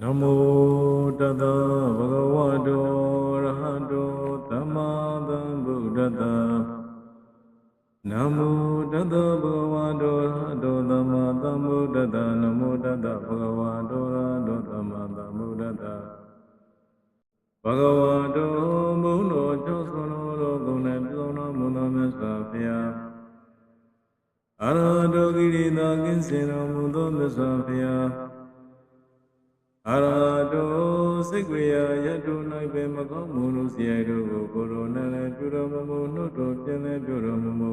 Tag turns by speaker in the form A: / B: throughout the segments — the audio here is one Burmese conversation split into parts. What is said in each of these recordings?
A: နမောတတဗုဒ္ဓဝါတောရဟတောသမ္မာသမ္ဗုဒ္ဓတ္တနမောတတဗုဒ္ဓဝါတောရဟတောသမ္မာသမ္ဗုဒ္ဓတ္တနမောတတဗုဒ္ဓဝါတောရဟတောသမ္မာသမ္ဗုဒ္ဓတ္တဘဂဝါတောဘုံတော်ကျောင်းဆုံးတော်ဂုဏ်နဲ့ပြုံးတော်မူသောမြတ်စွာဘုရားအရဟတောကိရိတာကင်းစင်တော်မူသောမြတ်စွာဘုရား အရဟတောစိတ်ကြွေရာယတု၌ပဲမကောင်းမှုလို့စီရတို့ကိုကိုရိုနာလည်းပြုတော်မမူနှုတ်တော်ပြင်းလည်းပြုတော်မမူ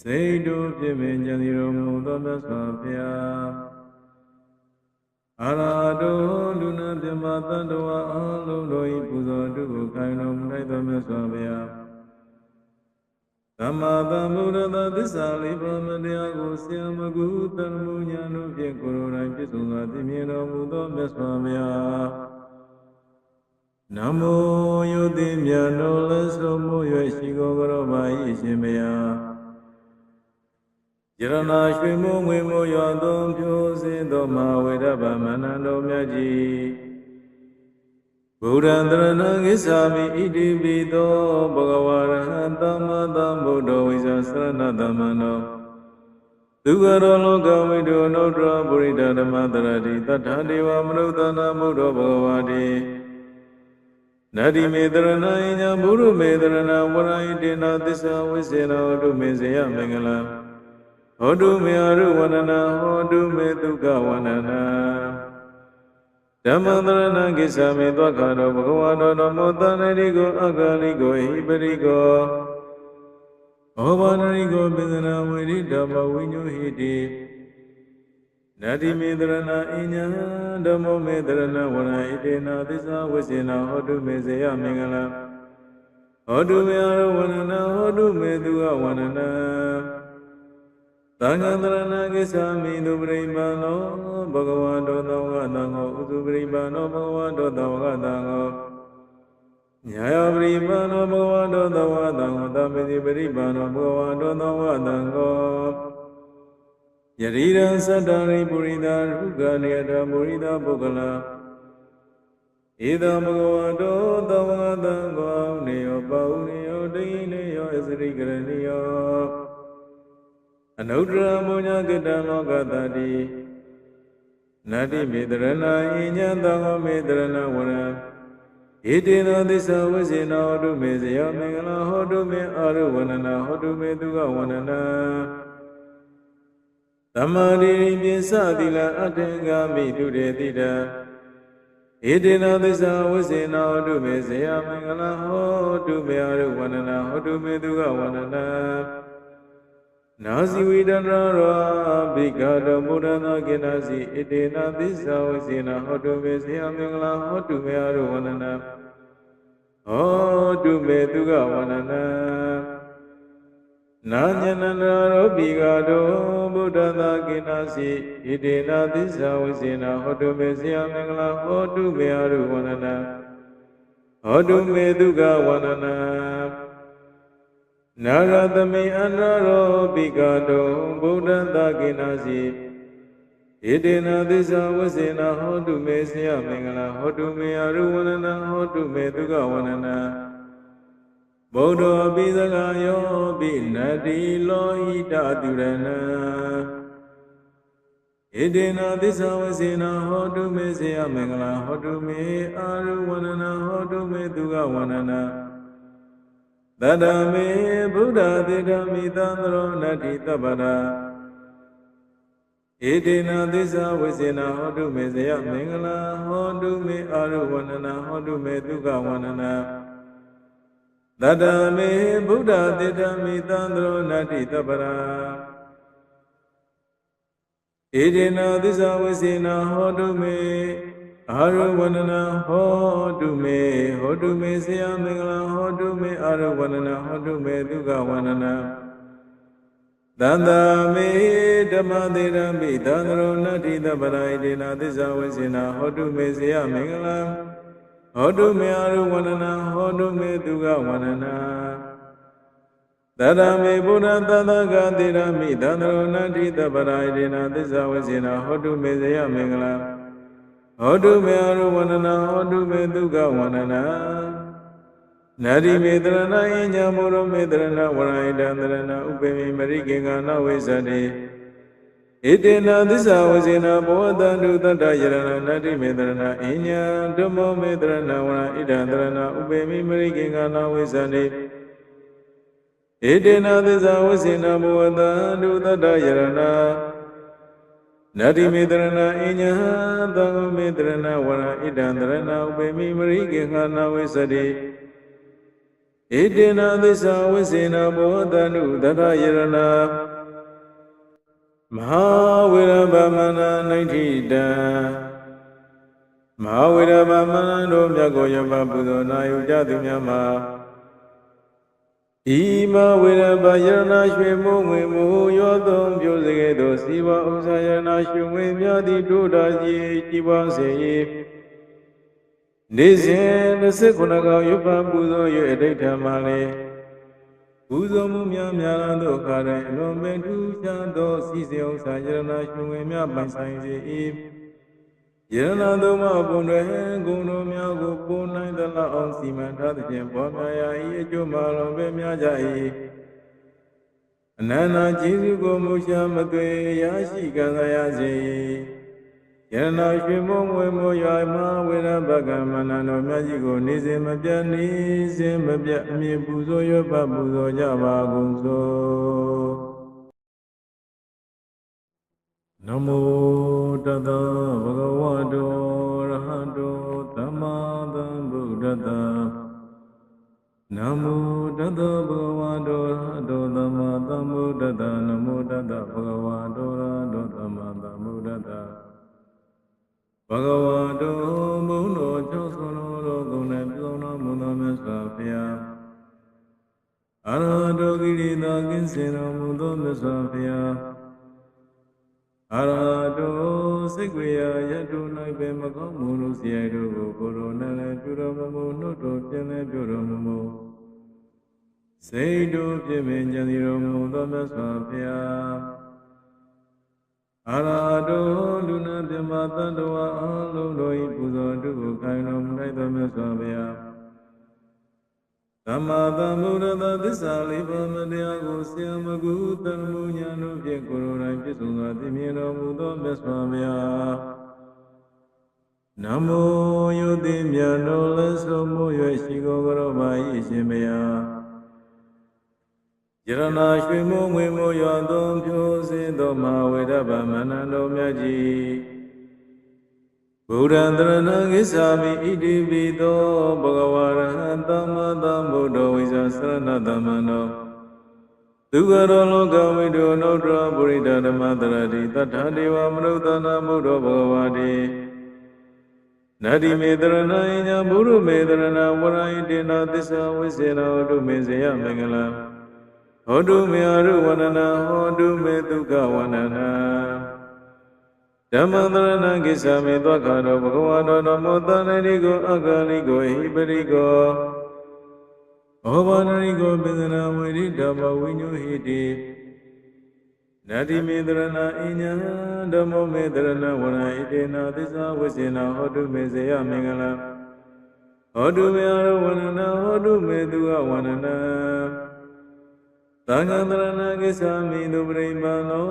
A: စိတ်တို့ပြည့်မြင်ကြံစီတော်မူသောမြတ်စွာဘုရားအရဟတောလူနာပြမတန်တော်အလုံးတို့၏ပူဇော်တုကိုခိုင်တော်မူလိုက်သောမြတ်စွာဘုရား သမ္မာသမ္ဗုဒ္ဓသာသစ္စာလေးပါးမတရားကိုဆရာမကုတရမုညာတို့ဖြင့်ကိုယ်တော်တိုင်ပြည့်စုံစွာသိမြင်တော်မူသောမြတ်စွာဘုရားနမောယုတိမြတ်တော်လက်ဆုံးမူ၍ရှိကိုကရောပါ၏ရှင်ဘုရားယရနာရွှေမိုးငွေမိုးရွာသွန်ဖြိုးစင်သောမဟာဝေဒဗမဏံတော်မြတ်ကြီး ဗုဒ္ဓံတရဏံကိစ္ဆာမိဣတိပိသောဘဂဝါရဟံသမ္မာသမ္ဗုဒ္ဓဝိဇ္ဇာသရဏသမ္မန္တောသူကရောလောကဝိတုနုတ္တရပုရိဒဓမ္မတရတိတထာဒေဝမနုဿနာမုဒ္ဓဘဂဝါတိနတ္တိမေတရဏိညာဘုရုမေတရဏဝရယိတေနသစ္စာဝိစေနဟောတုမေဇယမင်္ဂလံဟောတုမေအရုဝနနာဟောတုမေဒုက္ခဝနနာ ဓမ္မတရဏကိစ္ဆာမေသောခါတော်ဘဂဝါတော်နမောတဏိကိုအဂါလိကိုဟိပရိကိုဩဘာနရိကိုပိသနာဝိရိဓမ္မဝိညုဟိတိနတ္တိမေတရဏအညံဓမ္မမေတရဏဝရဣတေနာသစ္စာဝိစေနာဟောတုမေဇယမင်္ဂလံဟောတုမေအရဝနနာဟောတုမေသူဝဝနနာ သံဃာတရဏကိစ္ဆာမိသူပရိပါနောဘဂဝါတောသောကသံဃောဥစုပရိပါနောဘဂဝါတောသောကသံဃောညာယပရိပါနောဘဂဝါတောသောကသံဃောသမေတိပရိပါနောဘဂဝါတောသောကသံဃောယရိရံသတ္တရိပုရိသရုက္ခဏေတမုရိသပုဂ္ဂလာဧတံဘဂဝါတောသောကသံဃောနေယောပါဟုနေယောဒိနေယောအစရိကရဏီယော အနုတ္တရမောညာကတံလောကတတိနတ္တိမေတရဏဣညာသံဃောမေတရဏဝရံဣတိနောသစ္စာဝိစေနောဟောတုမေဇယောမင်္ဂလာဟောတုမေအာရုဝနနာဟောတုမေသူကဝနနာသမ္မာရိပိစသီလအတ္တင်္ဂမိတုရေတိတံဣတိနောသစ္စာဝိစေနောဟောတုမေဇယောမင်္ဂလာဟောတုမေအာရုဝနနာဟောတုမေသူကဝနနာနာ စီဝိတန္တရောဘိကတမုဒ္ဒနာကိနာစီဣတေနသစ္စာဝိစေနဟောတုမေဇယမင်္ဂလာဟောတုမေအရုဝနနာဟောတုမေသူကဝနနာနာညနန္ဒရောဘိကတောဗုဒ္ဓနာကိနာစီဣတေနသစ္စာဝိစေနဟောတုမေဇယမင်္ဂလာဟောတုမေအရုဝနနာဟောတုမေသူကဝနနာ နာရသမိအန္တရောပိကတောဗုဒ္ဓတကိနာစီဣတေနသစ္စာဝစေနာဟောတုမေဆယမင်္ဂလာဟောတုမေအရုဝနနာဟောတုမေသုကဝနနာဗုဒ္ဓပိသကယောပိနတိလောဟိတတုရဏံဣတေနသစ္စာဝစေနာဟောတုမေဆယမင်္ဂလာဟောတုမေအရုဝနနာဟောတုမေသုကဝနနာ တတမေဗုဒ္ဓသေတမိသံသရောနတ္တိတပ္ပရာဧတေနသစ္စာဝိစေနာဟောတုမေဇယမင်္ဂလာဟောတုမေအာရုဝန္ဒနာဟောတုမေဒုက္ခဝန္ဒနာတတမေဗုဒ္ဓသေတမိသံသရောနတ္တိတပ္ပရာဧတေနသစ္စာဝိစေနာဟောတုမေ အာရဝန္ဒနာဟောတုမေဟောတုမေဆရာမင်္ဂလာဟောတုမေအာရဝန္ဒနာဟောတုမေဒုက္ခဝန္ဒနာသန္တာမေဓမ္မသေရမိသန္တရောနတ္ထိတပရိဒေနာသစ္စာဝိစေနာဟောတုမေဆရာမင်္ဂလာဟောတုမေအာရဝန္ဒနာဟောတုမေဒုက္ခဝန္ဒနာတရမေဘုရားသတ္တကသေရမိသန္တရောနတ္ထိတပရိဒေနာသစ္စာဝိစေနာဟောတုမေဆရာမင်္ဂလာ ဟောတုမေအရုဝန္ဒနာဟောတုမေဒုက္ခဝန္ဒနာနာတိမေတရဏအိညာမောရမေတရဏဝရဟိတံတရဏဥပေမိမရိကေကနာဝိဇ္ဇတိဣတေနသစ္စာဝဇေနဘောတန္တုတတ္တယရဏနာတိမေတရဏအိညာဓမ္မောမေတရဏဝရဟိတံတရဏဥပေမိမရိကေကနာဝိဇ္ဇတိဣတေနသစ္စာဝဇေနဘောတန္တုတတ္တယရဏ နာတိမေတရဏအိညာသံမေတရဏဝရဣတံတရဏဥပေမိမရိကေကနာဝိဇ္ဇတိဣတေနသစ္စာဝိစေနဘောတနုတထယရဏမဟာဝေရဗမဏနိဋ္ဌိတံမဟာဝေရဗမဏတို့မြတ်ကိုယမပူဇော်နာယူကြသူများမှာ ဤမဝေရဗယရဏရွှေမိုးငွေမိုးရောသုံးပြိုစကဲ့သို့စီဝဥစ္စာယရဏရွှေငွေများသည့်တို့တာကြီးကြည်ပွားစေ၏နေစဉ်29ကောင်ရွတ်ဖန်ပူဇော်၍အဋိဋ္ဌာမှာလေပူဇော်မှုများများလာသောအခါ၌အလွန်ပင်ထူးခြားသောစီစဉ်ဥစ္စာယရနာရှင်ဝင်များပိုင်ဆိုင်စေ၏ ယရနာသုံးပါးပုံတွင်ဂုဏ်တော်များကိုပုံနိုင်သလောက်အောင်စီမံထားသဖြင့်ပေါ်များရာ၏အကျိုးမှာလွန်ပင်များကြ၏အနန္တကျေးဇူးကိုမူရှာမသွေရရှိကံရစေ၏ယရနာရွှေမုံဝေမောရွာမဝေရဘကမန္တန်တော်မြတ်ကြီးကိုနေစဉ်မပြတ်နေစဉ်မပြတ်အမြင်ပူဇော်ရပပူဇော်ကြပါကုန်သောနမောတတဗုဒ္ဓ တ္တနမောတတဗုဒ္ဓဝါတောရဟတောသမ္မာသမ္ဗုဒ္ဓတ္တနမောတတဗုဒ္ဓဝါတောရဟတောသမ္မာသမ္ဗုဒ္ဓတ္တဘဂဝါတောဘုန်းတော်ကျောင်းဆုံးတော်ဂုဏ်နဲ့ပြုံးတော်မူသောမြတ်စွာဘုရားအရဟတောကိရိတာကင်းစင်တော်မူသောမြတ်စွာဘုရားအရဟတော စိတ်ကြွေရာယတု၌ပင်မကောင်းမှုလို့ဆရာတို့ကိုကိုရိုနာနဲ့ပြုတော်မူမှုနှုတ်တော်ပြန်လဲပြုတော်မူမှုစိတ်တို့ပြည့်မြင်ကြည်တော်မူသောမြတ်စွာဘုရားအရဟတောလူနာမြမတတ္တဝါအလုံးတို့၏ပူဇော်တုကိုခိုင်တော်မူလိုက်သောမြတ်စွာဘုရား သမ္မာသမ္ဗုဒ္ဓသာသစ္စာလေးပါးမတရားကိုဆရာမကုတန်မှုညာတို့ဖြင့်ကိုယ်တော်တိုင်ပြည့်စုံစွာသိမြင်တော်မူသောမြတ်စွာဘုရားနမောယုတိမြတ်တော်လက်ဆုံးမို့၍ရှိကိုကြောပါ၏အရှင်ဘုရားယရနာရွှေမိုးငွေမိုးရွာသွန်ဖြိုးစင်းသောမဝေဒဗမန္တန်တော်မြတ်ကြီး ဘုရားတရဏဂစ္ဆာမိဣတိပိသောဘဂဝါရဟံသမ္မာသမ္ဗုဒ္ဓဝိဇာသရဏသမ္မနောသူကရောလောကဝိတုနုဒ္ဓပုရိဒဓမ္မတရတိတထာဒေဝမနုဿနာမုဒ္ဓဘဂဝါတိနာတိမေတရဏိညာဘုရုမေတရဏဝရဟိတေနသစ္စာဝိစေနဝတုမေဇယမင်္ဂလံဟောတုမေအရုဝန္ဒနာဟောတုမေဒုက္ခဝန္ဒနာ ဓမ္မန္တရဏကိစ္ဆာမေသောခါတော်ဘဂဝါတော်နမောတန္တိကိုအဂါလိကိုဟိပရိကိုဩဘာနရိကိုပိသနာဝိရိဓမ္မဝိညုဟိတိနတိမေတရဏအိညာဓမ္မမေတရဏဝရဣတေနသစ္စာဝိစေနဟောတုမေဇယမင်္ဂလံဟောတုမေအရဝန္ဒနာဟောတုမေသူဝဝန္ဒနာ သံဃာတရဏကိစ္ဆာမိတုပရိပါနော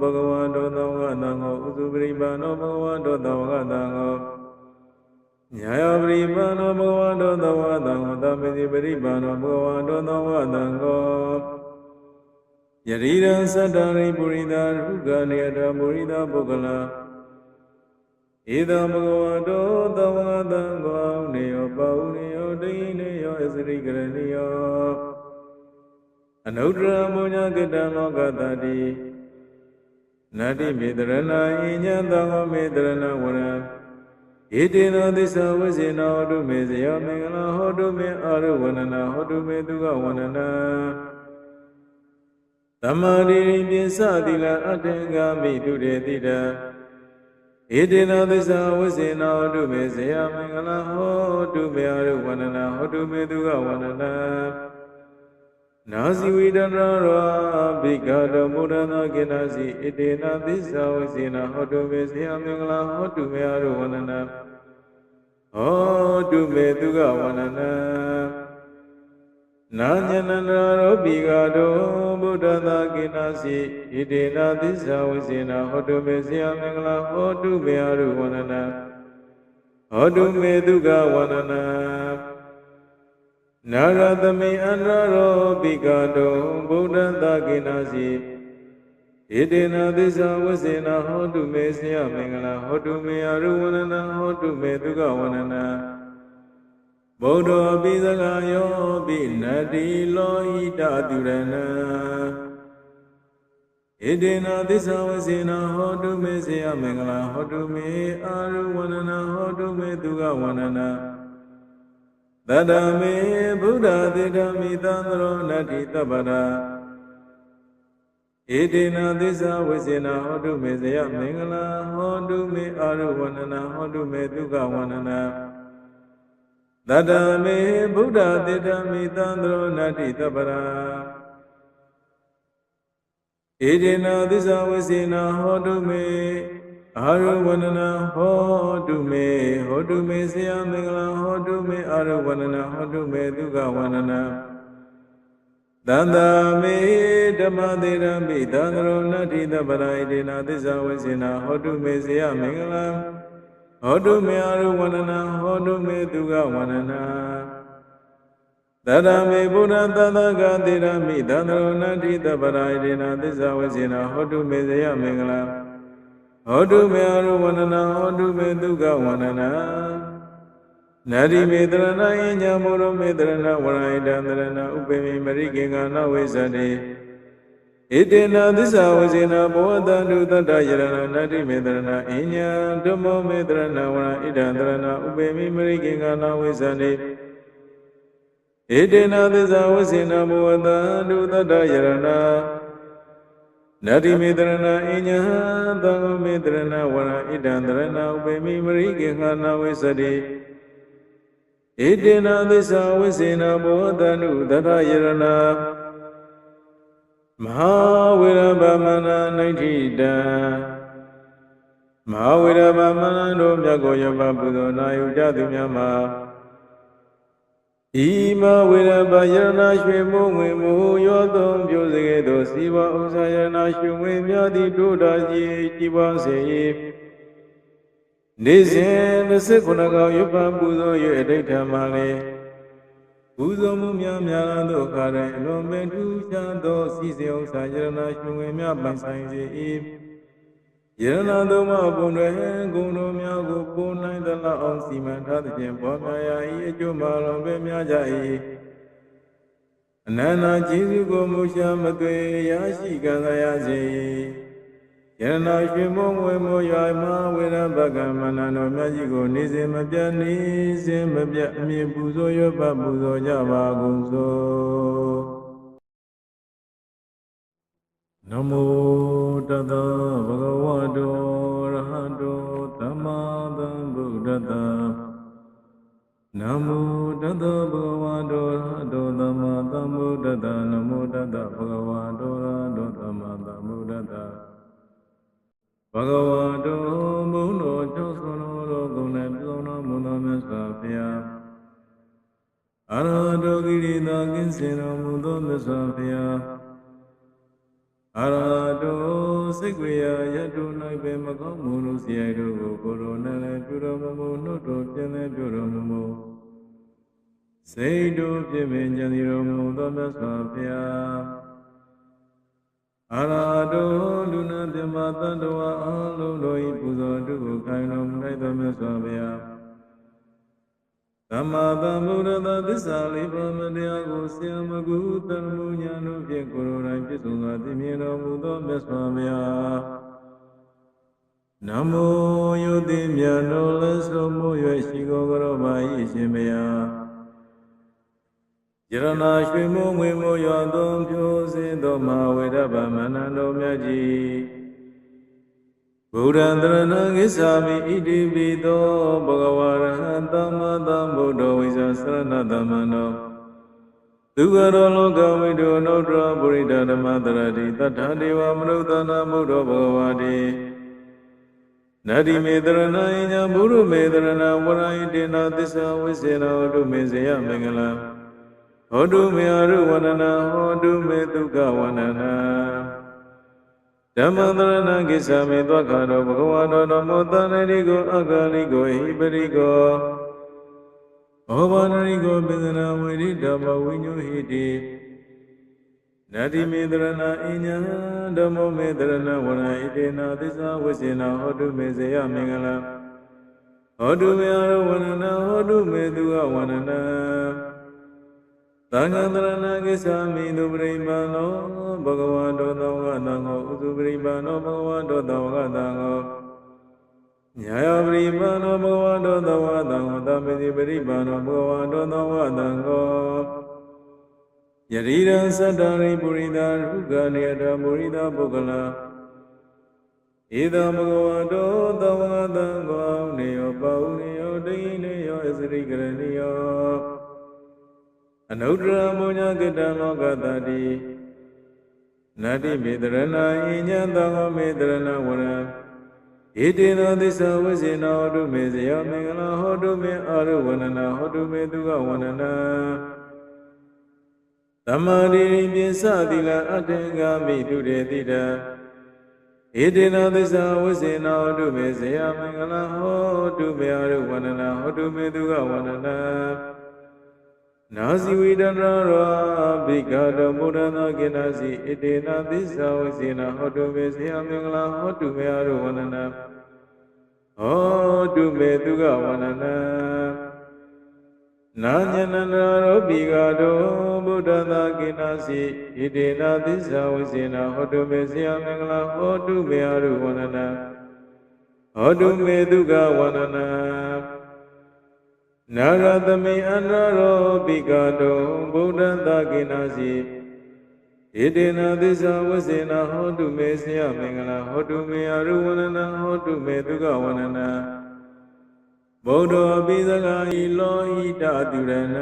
A: ဘဂဝါတောသံဃာတံဃောဥစုပရိပါနောဘဂဝါတောသံဃာတံဃောညာယပရိပါနောဘဂဝါတောသံဃာတံဃောသမေတိပရိပါနောဘဂဝါတောသံဃာတံဃောယရိရံသတ္တရိပုရိသရုကနေအတမုရိသပုဂ္ဂလာဧတံဘဂဝါတောသံဃာတံဃောနေယောပါဟု အနုတ္တရမုညကတံလောကတတိနတိမေတရဏအိညာသံဃမေတရဏဝရံဣတိနောသစ္စာဝိဇေနောဟောတုမေဇယောမင်္ဂလာဟောတုမေအာရုဝန္ဒနာဟောတုမေသူကဝန္ဒနာသမ္မာရိပိစသီလအတ္တဂာမိတုရေတိတံဣတိနောသစ္စာဝိဇေနောဟောတုမေဇယောမင်္ဂလာဟောတုမေအာရုဝန္ဒနာဟောတုမေသူကဝန္ဒနာ နာစီဝိဒနာရောဘိကတောမုဒ္ဒနာကိနာစီဣတေနာသစ္စာဝစီနာဟောတုမေစေယမင်္ဂလာဟောတုမေအရုဝန္ဒနာဟောတုမေသူကဝန္ဒနာနာညနန္ဒရောဘိကတောမုဒ္ဒနာကိနာစီဣတေနာသစ္စာဝစီနာဟောတုမေစေယမင်္ဂလာဟောတုမေအရုဝန္ဒနာဟောတုမေသူကဝန္ဒနာ နာရသမိအန္တရောပိကတုံဗုဒ္ဓတကိနာစီဣတေနသစ္စာဝစေနာဟောတုမေဆယမင်္ဂလာဟောတုမေအရုဝနနာဟောတုမေဒုက္ခဝနနာဗုဒ္ဓပိသကယောပိနတိလောဟိတတုရဏဣတေနသစ္စာဝစေနာဟောတုမေဆယမင်္ဂလာဟောတုမေအရုဝနနာဟောတုမေဒုက္ခဝနနာ တတမေဗုဒ္ဓသေတမိသံသရောနတ္တိတပ္ပရာဣတိနာသစ္စာဝိစေနာဟောတုမေဇယမင်္ဂလာဟောတုမေအာရုဝန္ဒနာဟောတုမေဒုက္ခဝန္ဒနာတတမေဗုဒ္ဓသေတမိသံသရောနတ္တိတပ္ပရာဣတိနာသစ္စာဝိစေနာဟောတုမေ အာရဝန္ဒနာဟောတုမေဟောတုမေဆရာမင်္ဂလာဟောတုမေအာရဝန္ဒနာဟောတုမေဒုက္ခဝန္ဒနာသန္တာမေဓမ္မသေရမိသန္တရောနတ္ထိတပရာဣဒေနာသစ္စာဝိစေနာဟောတုမေဆရာမင်္ဂလာဟောတုမေအာရဝန္ဒနာဟောတုမေဒုက္ခဝန္ဒနာသရမေဘုရားသတ္တကသေရမိသန္တရောနတ္ထိတပရာဣဒေနာသစ္စာဝိစေနာဟောတုမေဆရာမင်္ဂလာ ဟောတုမေအရုဝန္ဒနာဟောတုမေဒုက္ခဝန္ဒနာနာရိမေတရဏယညမောရမေတရဏဝရဟိတံတရဏဥပေမိမရိကေကနဝိဇ္ဇတိဣတေနသစ္စာဝဇေနဘောတန္တုတတ္တယရဏနာတိမေတရဏအညံဓမ္မောမေတရဏဝရဟိတံတရဏဥပေမိမရိကေကနဝိဇ္ဇတိဣတေနသစ္စာဝဇေနဘောတန္တုတတ္တယရဏ နတိမေတရဏအညဟသံမေတရဏဝရဣဒံတရဏဥပေမိမရိကေခာနာဝိစတိဣတေနသစ္စာဝိစေနဘောတနုတထယရဏမဟာဝေရဗမနာနိဋ္ဌိတံမဟာဝေရဗမနာတို့မြတ်ကိုယပပုသောနာယုကြသူများမှာ ဤမဝေရပယရနာရွှေမိုးဝင်မိုးရောသုံးပြိုစကဲ့သို့စီဝဥစ္စာယရနာရွှေဝင်များသည့်တို့တာကြီးကြည်ပွားစေ၏နေစဉ်29ကောင်ရွတ်ပပူဇော်၍အဋိဋ္ဌာမှာလေပူဇော်မှုများများလာသောအခါ၌အလွန်ပင်ထူးခြားသောစီစဉ်ဥစ္စာယရနာရွှေဝင်များပိုင်ဆိုင်စေ၏ ယရနာသုံးပါးပုံတွင်ဂုဏ်တော်များကိုပိုးနိုင်သလောက်အောင်စီမံထားသဖြင့်ပေါ်များရာဤအကျိုးမှာလွန်ပဲများကြ၏အနန္တကျေးဇူးကိုမူရှာမသွေရရှိကံရစေယရနာရွှေမုံဝေမောရွာမဝေရဘကမန္တတော်မြတ်ကြီးကိုနေစဉ်မပြတ်နေစဉ်မပြတ်အမြင်ပူဇော်ရပပူဇော်ကြပါကုန်သောနမော တတဗုဒ္ဓဝါတောရဟတောသမ္မာသမ္ဗုဒ္ဓတ္တနမောတတဗုဒ္ဓဝါတောရဟတောသမ္မာသမ္ဗုဒ္ဓတ္တနမောတတဗုဒ္ဓဝါတောရဟတောသမ္မာသမ္ဗုဒ္ဓတ္တဘဂဝါတောဘုံတော်ကျောင်းစွန်တော်ဂုဏ်နဲ့ပြုံးတော်မူသောမြတ်စွာဘုရားအရဟတောကိရိတာကင်းစင်တော်မူသောမြတ်စွာဘုရားအရဟတော စိတ်ွေရာယတု၌ပင်မကောင်းမှုလို့စီရိုက်တို့ကိုကိုရိုနဲ့လည်းပြုတော်မမူနှုတ်တော်ပြင်းလည်းပြုတော်မမူစိတ်တို့ပြည့်ပင်ကြံစီတော်မူသောမြတ်စွာဘုရားအရဟတောလူနာပြမတတ္တဝအလုံးတို့၏ပူဇော်တုကိုခိုင်တော်မူလိုက်သောမြတ်စွာဘုရား သမ္မာသမ္ဗုဒ္ဓတသစ္စာလေးပါးမတရားကိုဆရာမကုတရမှုညာတို့ဖြင့်ကိုယ်တော်တိုင်ပြည့်စုံစွာသိမြင်တော်မူသောမြတ်စွာဘုရားနမောယုတိမြတ်တော်လက်ဆုံးမို့၍ရှိကိုကရောပါ၏ရှင်ဘုရားယရနာရွှေမိုးငွေမိုးရွာသွန်ဖြိုးစင်သောမဟာဝေဒဗမဏံတော်မြတ်ကြီး ဗုဒ္ဓံတရဏံကိသာမိဣတိပိသောဘဂဝါရဟံသမ္မာသမ္ဗုဒ္ဓဝိဇ္ဇာသရဏသမ္မန္တောသူကရောလောကဝိတုအနုတ္တရပုရိဒဓမ္မတရတိတထာဒေဝမနုဿနာမုဒ္ဓဘဂဝါတိနတ္တိမေတရဏိညာဘုရုမေတရဏဝရဟိတေနသစ္စာဝိစေနဟောတုမေဇယမင်္ဂလံဟောတုမေအရုဝန္ဒနာဟောတုမေဒုက္ခဝန္ဒနာ ဓမ္မတရဏကိစ္ဆာမေသောခါတော်ဘဂဝါတော်နမောတဏိကိုအဂါလိကိုဟိပရိကိုဩဘာနရိကိုပိသနာဝိရိဓမ္မဝိညုဟိတိနတ္တိမေတရဏအညံဓမ္မောမေတရဏဝရဟိတေနာသစ္စာဝိစေနာဟောတုမေဇယမင်္ဂလံဟောတုမေအရဝန္ဒနာဟောတုမေသူဝဝန္ဒနာ သံဃာတရဏကိစ္ဆာမိတုပရိမာနောဘဂဝါတောသောဝတံဟောဥစုပရိမာနောဘဂဝါတောသောဝတံဟောညာယပရိမာနောဘဂဝါတောသောဝတံဟောတမေတိပရိမာနောဘဂဝါတောသောဝတံဟောယရိရံသတ္တရိပုရိသရုကနေတမုရိသပုဂ္ဂလာဧတံဘဂဝါတောသောဝတံဟောနေယောပါဟုနေယောဒိနေယောအစရိကရဏီယော အနုတ္တရမောညာကတံလောကတတိနတ္တိမေတရဏအညံသံဃမေတရဏဝရံဣတိနောသစ္စာဝိစေနောဟောတုမေဇယမင်္ဂလာဟောတုမေအာရုဝန္ဒနာဟောတုမေသူကဝန္ဒနာသမ္မာရိပိစသီလအတ္တင်္ဂမိတုရေတိတံဣတိနောသစ္စာဝိစေနောဟောတုမေဇယမင်္ဂလာဟောတုမေအာရုဝန္ဒနာဟောတုမေသူကဝန္ဒနာ နာစီဝိတန္တရောဘိကတမုဒ္ဒနာကိနာစီဣတေနသစ္စာဝစီနာဟောတုမေဇေယမင်္ဂလာဟောတုမေအရုဝန္ဒနာဟောတုမေသူကဝန္ဒနာနာညနန္ဒရောဘိကတောဗုဒ္ဓနာကိနာစီဣတေနသစ္စာဝစီနာဟောတုမေဇေယမင်္ဂလာဟောတုမေအရုဝန္ဒနာဟောတုမေသူကဝန္ဒနာ နာရသမိအန္တရောပိကတောဗုဒ္ဓတကိနာစီဣတေနသစ္စာဝစေနာဟောတုမေဆယမင်္ဂလာဟောတုမေအရုဝနနာဟောတုမေဒုက္ခဝနနာဗုဒ္ဓအပိသကဤလောဟိတတုရဏ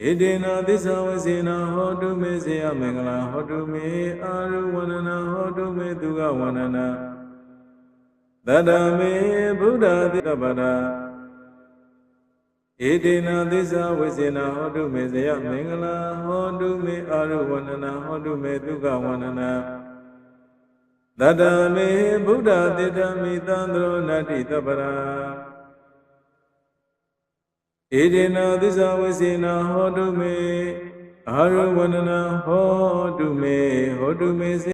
A: ဣတေနသစ္စာဝစေနာဟောတုမေဆယမင်္ဂလာဟောတုမေအရုဝနနာဟောတုမေဒုက္ခဝနနာ တတမေဗုဒ္ဓတိတပဒာဧတေနသစ္စာဝိစေနာဟောတုမေဇယမင်္ဂလာဟောတုမေအာရုဝန္ဒနာဟောတုမေဒုက္ခဝန္ဒနာတတမေဗုဒ္ဓတိတမိသံသရောနတ္တိတပရာဧတေနသစ္စာဝိစေနာဟောတုမေအာရုဝန္ဒနာဟောတုမေဟောတုမေ